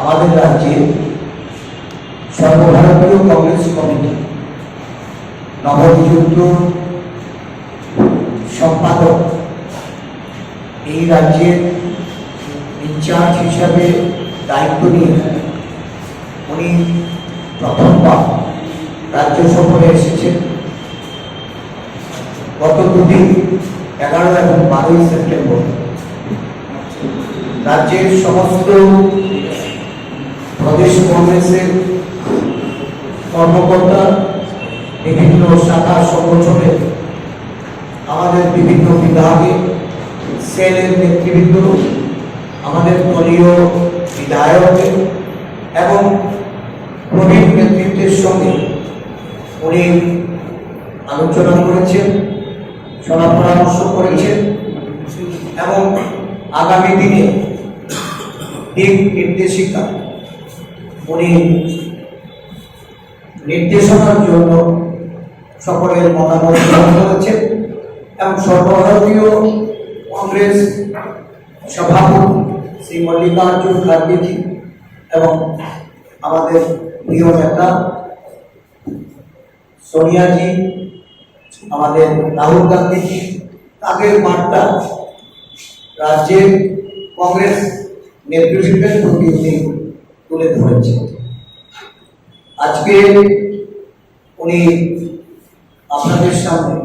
আমাদের রাজ্যে সর্বভারতীয় কংগ্রেস কমিটি, নবনিযুক্ত সম্পাদক এই রাজ্যের ইনচার্জ হিসাবে দায়িত্ব নিয়ে উনি প্রথমবার রাজ্য সফরে এসেছেন। গত দুদিন, এগারো এবং বারোই সেপ্টেম্বর, রাজ্যের সমস্ত প্রদেশ কংগ্রেসের কর্মকর্তা, বিভিন্ন শাখা সংগঠনের, আমাদের বিভিন্ন বিভাগে সেলের নেতৃবৃন্দ, আমাদের দলীয় বিধায়ক এবং প্রবীণ নেতৃত্বের সঙ্গে উনি আলোচনা করেছেন সভা পরামর্শ করেছেন এবং আগামী দিনে দিক নির্দেশিকা উনি নির্দেশনার জন্য সকলের মতামত গ্রহণ করেছেন এবং সর্বভারতীয় কংগ্রেস সভাপতি শ্রী মল্লিকার্জুন খার্গেজি এবং আমাদের প্রিয় নেতা সোনিয়াজি, আমাদের রাহুল গান্ধীজি, তাদের বার্তা রাজ্যের কংগ্রেস নেতৃত্বের প্রতি তুলে ধরেছেন আজকে উনি আপনাদের সামনে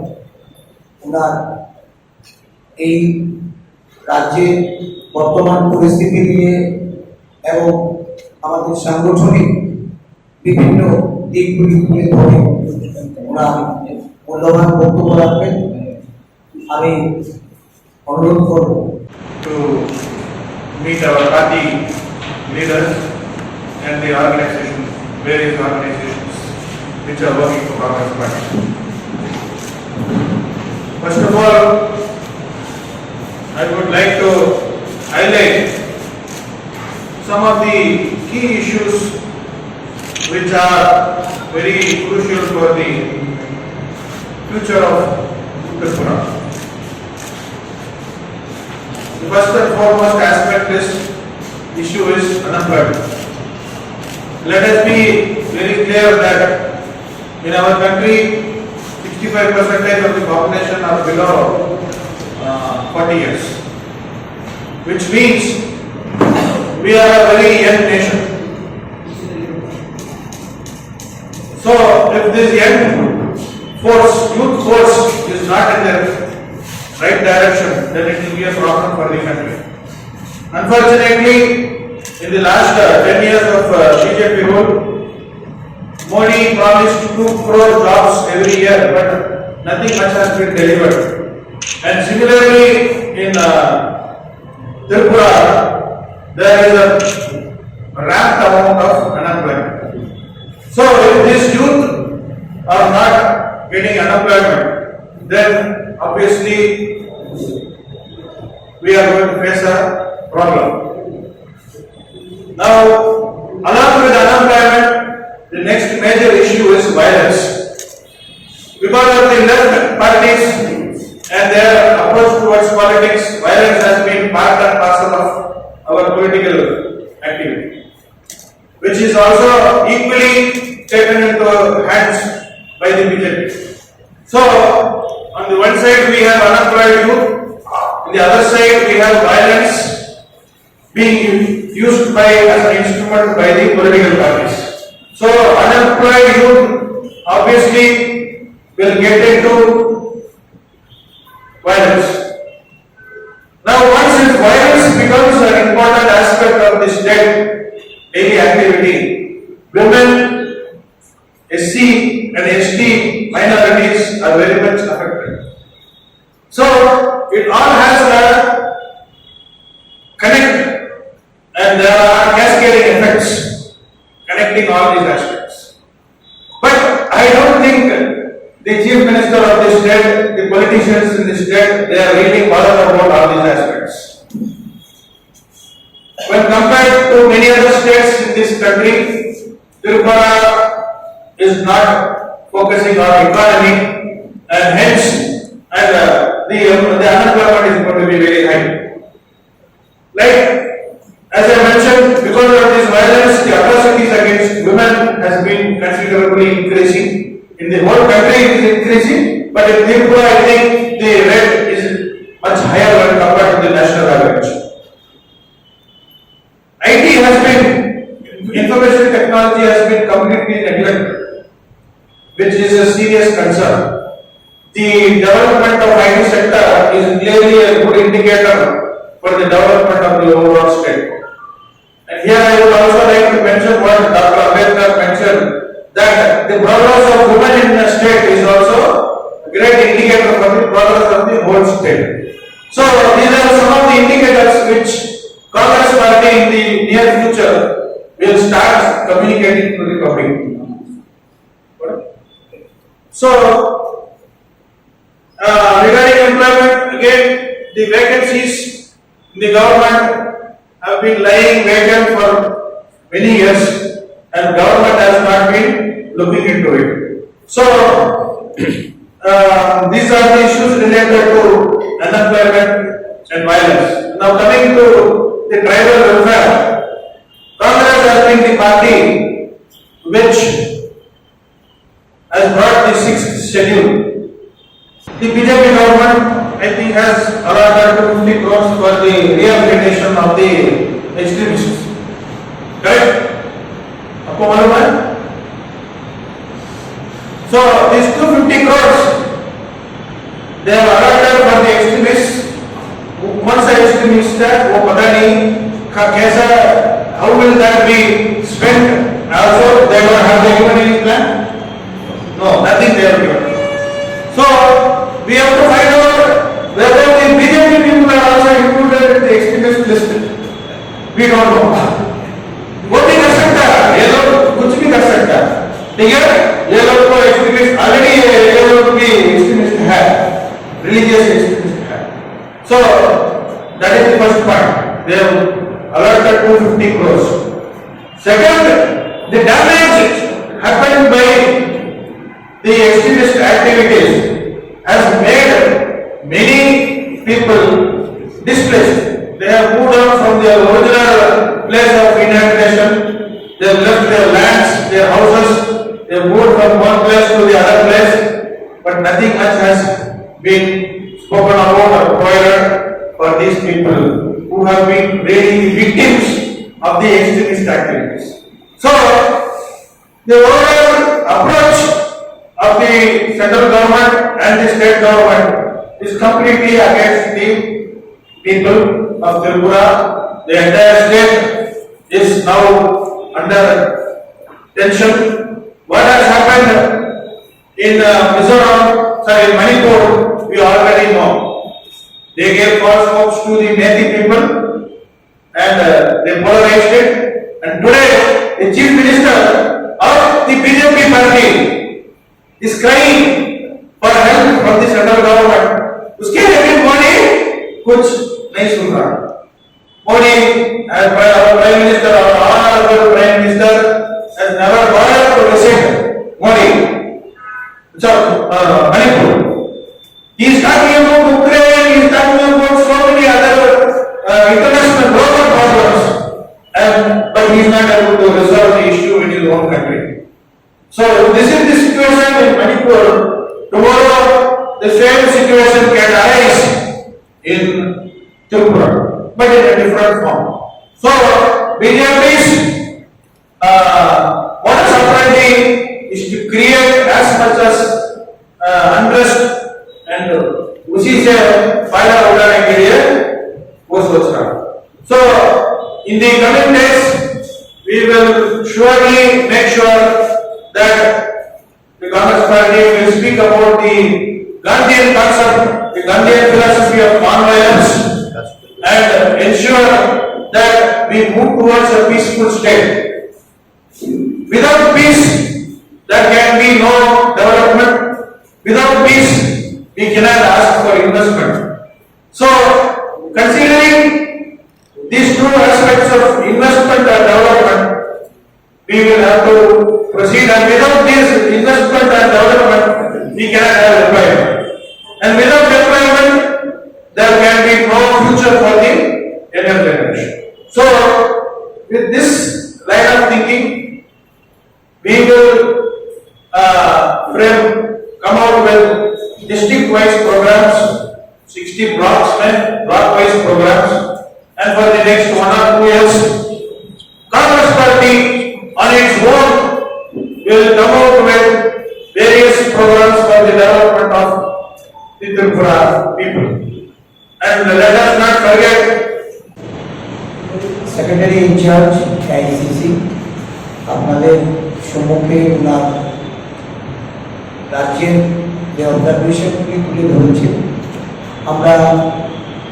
ওনার এই রাজ্যের বর্তমান পরিস্থিতি নিয়ে এবং আমাদের সাংগঠনিক বিভিন্ন দিকগুলি তুলে ধরে ওনার মূল্যবান বক্তব্য রাখবেন। আমি অনুরোধ করব। To meet our and the organizations, various organizations which are working for Congress Party. First of all, I would like to highlight some of the key issues which are very crucial for the future of Tripura. The first and foremost aspect is issue is unemployment. Let us be very clear that in our country, sixty-five percentage of the population are below uh, forty years. Which means we are a very young nation. So if this young force, youth force is not in the right direction, then it will be a problem for the country. Unfortunately, in the last uh, 10 years of uh, Modi promised 2 crore jobs every year, but nothing much has been delivered. And similarly, in uh, Tripura, there is a rampant amount of unemployment. So if these youth are not getting unemployment, then obviously we are going to face a problem. Now, along with the next major issue is violence. Because of the left parties and their approach towards politics, violence has been part and parcel of our political activity which is also equally taken into hands by the BJP. So, on the one side we have unemployed youth, on the other side we have violence being used by as an instrument by the political parties. So, unemployed youth obviously will get into violence. Now, once this violence becomes an important aspect of the state daily activity, women, SC and ST minorities are very much affected. So, it all has a connect and there are cascading effects connecting all these aspects. But I don't think the chief minister of the state, the politicians in the state, they are really bothered about all these aspects. When compared to many other states in this country, Tripura is not focusing on economy and hence and uh, the, the unemployment is going to be very high. Like, as I mentioned, has been considerably increasing. In the whole country it is increasing, but in Tripura I think the rate is much higher when compared to the national average. IT has been, information technology has been completely neglected, which is a serious concern. The development of IT sector is clearly a good indicator for the development of the overall state. And here I would also like to mention what that the progress of women in the state is also a great indicator for the progress of the whole state. So these are some of the indicators which Congress party in the near future will start communicating to the public. So uh, regarding employment, again, the vacancies in the government have been lying vacant for many years and government has not been looking into it. So, uh, these are the issues related to unemployment and violence. Now coming to the tribal welfare, Congress has been the party which has brought the sixth schedule the BJP government, I think, has allotted 250 crores for the rehabilitation of the extremists. Correct? आपको मालूम है? So, these 250 crores, they have allotted for the extremists. वो कौन सा extremist है? वो पता नहीं कैसा, how will that be spent? Also, they don't have the given any plan? No, nothing they have given. So, we have to find out whether the BJP people are also included in the extremist list. We don't know. वो भी कर सकता है, ये लोग कुछ भी कर सकता है, है? So, that is the first point. They have allotted 250 crores. Second, the damage happened by the extremist activities has made many people displaced. They have moved on from their original place of inhabitation. They have left their lands, their houses. They have moved from one place to the other place. But nothing much has been spoken about or provided for these people who have been really victims of the extremist activities. So, the overall approach of the central government and the state government is completely against the people of Tripura. The entire state is now under tension. What has happened in uh, Mizoram, sorry, Manipur, we already know. They gave false hopes to the Methi people and uh, they polarized it. And today, the chief minister of the BJP party is crying for help from the central government. उसके लिए मोदी कुछ नहीं सुन रहा Modi prime minister our honorable prime minister has never bothered to visit Modi so uh, and but he is not able to resolve the issue in his own country so this is the situation in Manipur. Tomorrow, the same situation can arise in Tripura, but in a different form. So BJP's uh, modus operandi is to create as much as uh, unrest and उसी से फायदा उठाने के लिए वो सोच रहा है. So in the coming days, we will surely make sure that the Congress party will speak about the Gandhian concept, the Gandhian philosophy of non-violence and ensure that we move towards a peaceful state. Without peace, there can be no development. Without peace, we cannot ask for investment. We will have to proceed and without this investment and development, we cannot have employment. And without employment, there can be no future for the younger generation. So, with this line of thinking we will uh, frame, come out with district-wise programs, sixty blocks, में block-wise programs, and for the next one or two years, Congress the Tripura people. And let us not forget, secretary in charge ICC আপনাদের সম্মুখে ওনার রাজ্যের যে অবজারভেশনগুলি তুলে ধরেছে আমরা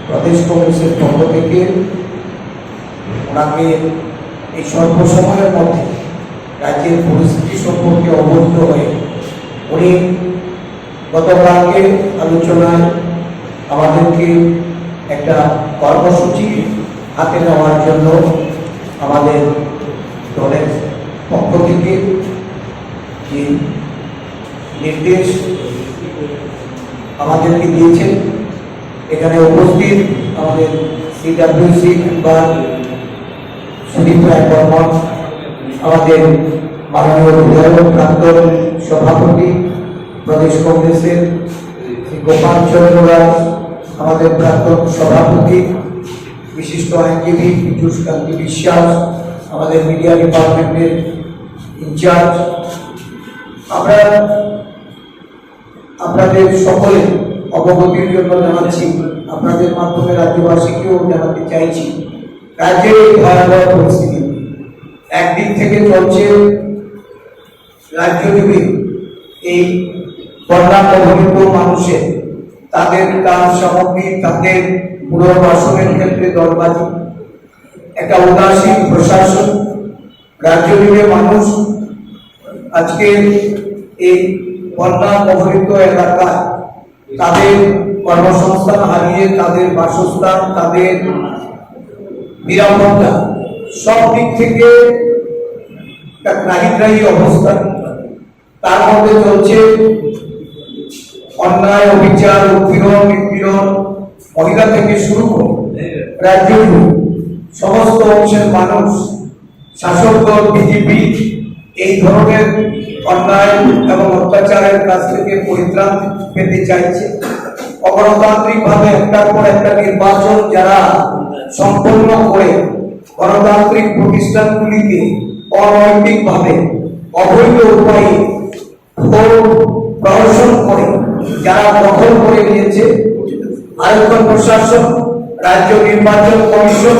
প্রদেশ কংগ্রেসের পক্ষ থেকে ওনাকে এই স্বল্প সময়ের মধ্যে রাজ্যের পরিস্থিতি সম্পর্কে অবহিত হয়ে উনি গতকালকে আলোচনায় আমাদেরকে একটা কর্মসূচি হাতে নেওয়ার জন্য আমাদের দলের পক্ষ থেকে যে নির্দেশ আমাদেরকে দিয়েছেন, এখানে উপস্থিত আমাদের সিডাব্লিউসি মেম্বার সুদীপ রায় আমাদের মাননীয় বিধায়ক, প্রাক্তন সভাপতি প্রদেশ কংগ্রেসের গোপাল চন্দ্র রায়, আমাদের প্রাক্তন সভাপতি, বিশিষ্ট আইনজীবী পীযুষ কান্তি বিশ্বাস, আমাদের মিডিয়া ডিপার্টমেন্টের ইনচার্জ। আমরা, আপনাদের সকলে অবগতির জন্য জানাচ্ছি, আপনাদের মাধ্যমে রাজ্যবাসীকেও জানাতে চাইছি, রাজ্যের এই ভয়াবহ পরিস্থিতি। একদিক থেকে চলছে রাজ্য এই বন্যা প্রভাবিত মানুষের তাদের কাজ সামগ্রী, তাদের পুনর্বাসনের ক্ষেত্রে দরবাজি। একটা উদাসীন প্রশাসন রাজ্য জুড়ে মানুষ। আজকে এই বন্যা প্রভাবিত এলাকায় তাদের কর্মসংস্থান হারিয়ে, তাদের বাসস্থান, তাদের নিরাপত্তা সব দিক থেকে একটা গ্রাহী অবস্থা। তার মধ্যে চলছে অন্যায়, অবিচার উৎপীড়ন নিপীড়ন মহিলা থেকে শুরু করে রাজ্য সমস্ত অংশের মানুষ, শাসক দল বিজেপি এই ধরনের অন্যায় এবং অত্যাচারের কাছ থেকে পরিত্রাণ পেতে চাইছে। অগণতান্ত্রিক ভাবে একটার পর একটা নির্বাচন যারা সম্পন্ন করে গণতান্ত্রিক প্রতিষ্ঠানগুলিকে অনৈতিক ভাবে অবৈধ উপায়ে প্রহসন করে যারা দখল করে নিয়েছে আয়তন প্রশাসন রাজ্য নির্বাচন কমিশন,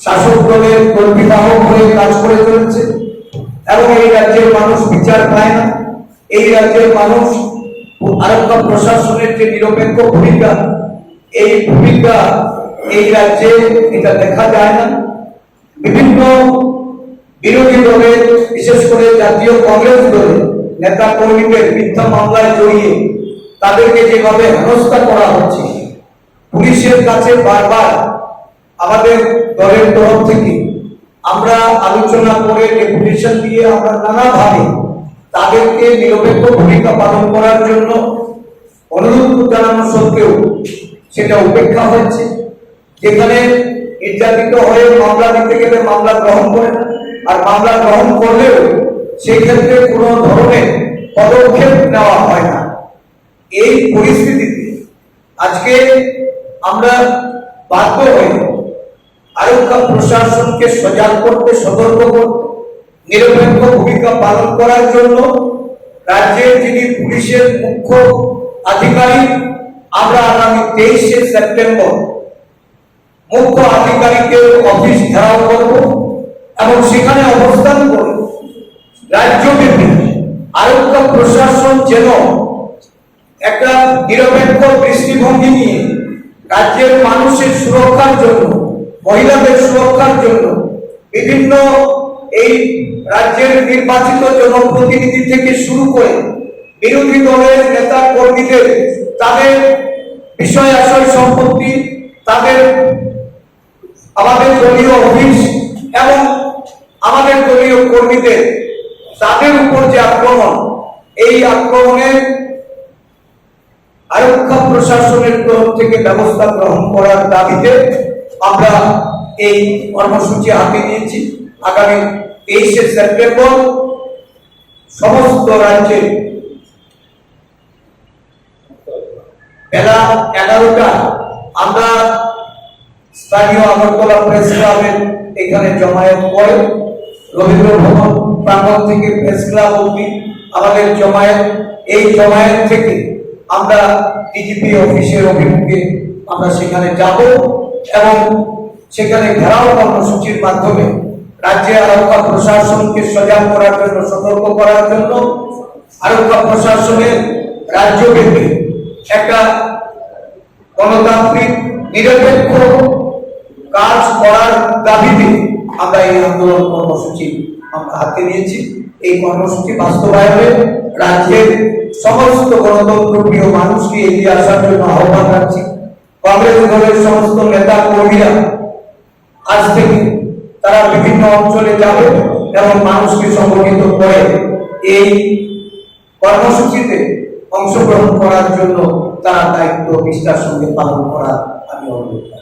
শাসক দলের কর্মীবাহক হয়ে কাজ করে চলেছে, এবং এই রাজ্যের মানুষ বিচার পায় না। এই রাজ্যের মানুষ আরক্ষা প্রশাসনের যে নিরপেক্ষ ভূমিকা, এই ভূমিকা এই রাজ্যে এটা দেখা যায় না। বিভিন্ন বিরোধী দলের, বিশেষ করে জাতীয় কংগ্রেস দলের নেতা কর্মীদের মিথ্যা মামলায় জড়িয়ে তাদেরকে যেভাবে হেনস্থা করা হচ্ছে, পুলিশের কাছে বারবার আমাদের দলের তরফ থেকে আমরা আলোচনা করে ডেপুটেশন দিয়ে আমরা নানাভাবে তাদেরকে নিরপেক্ষ ভূমিকা পালন করার জন্য অনুরোধ জানানো সত্ত্বেও সেটা উপেক্ষা হচ্ছে যেখানে নির্যাতিত হয়ে মামলা দিতে গেলে মামলা গ্রহণ করে না। আর মামলা গ্রহণ করলেও সেই ক্ষেত্রে কোনো ধরনের পদক্ষেপ নেওয়া হয় না। এই পরিস্থিতিতে আজকে আমরা বাধ্য হয়ে আরক্ষা প্রশাসনকে সজাগ করতে, সতর্ক করতে, নিরপেক্ষ ভূমিকা পালন করার জন্য রাজ্যের যিনি পুলিশের মুখ্য আধিকারিক, আমরা আগামী তেইশে সেপ্টেম্বর মুখ্য আধিকারিকের অফিস ঘেরাও করব এবং সেখানে অবস্থান করে রাজ্যব্যাপী আরক্ষা প্রশাসন যেন একটা নিরপেক্ষ দৃষ্টিভঙ্গি নিয়ে রাজ্যের মানুষের সুরক্ষার জন্য, মহিলাদের সুরক্ষার জন্য বিভিন্ন এই রাজ্যের নির্বাচিত জনপ্রতিনিধি থেকে শুরু করে বিরোধী দলের নেতা কর্মীদের, তাদের বিষয় আশয় সম্পত্তি, তাদের আমাদের দলীয় অফিস এবং আমাদের দলীয় কর্মীদের তাদের উপর যে আক্রমণ, এই আক্রমণের আরক্ষা প্রশাসনের তরফ থেকে ব্যবস্থা গ্রহণ করার দাবিতে আমরা এই কর্মসূচি হাতে নিয়েছি। আগামী তেইশে সেপ্টেম্বর সমস্ত রাজ্যে বেলা এগারোটা আমরা স্থানীয় আগরতলা প্রেস ক্লাবের এখানে জমায়েত করে রবীন্দ্র ভবন প্রাঙ্গণ থেকে প্রেস ক্লাব অব্দি আমাদের জমায়েত, এই জমায়েত থেকে আমরা ডিজিপি অফিসের অভিমুখে আমরা সেখানে যাব এবং সেখানে ঘেরাও কর্মসূচির মাধ্যমে রাজ্যে আরক্ষা প্রশাসনকে সজাগ করার জন্য, সতর্ক করার জন্য আরক্ষা প্রশাসনের রাজ্যব্যাপী একটা গণতান্ত্রিক নিরপেক্ষ কাজ করার দাবিতে আমরা এই আন্দোলন কর্মসূচি আমরা হাতে নিয়েছি। এই কর্মসূচি বাস্তবায়নে রাজ্যের সমস্ত গণতন্ত্র প্রিয় মানুষকে এগিয়ে আসার জন্য আহ্বান রাখছি কংগ্রেস দলের সমস্ত নেতা কর্মীরা, আজ থেকে তারা বিভিন্ন অঞ্চলে যাবে এবং মানুষকে সংগঠিত করে এই কর্মসূচিতে অংশগ্রহণ করার জন্য তারা দায়িত্ব নিষ্ঠার সঙ্গে পালন করার আমি অনুরোধ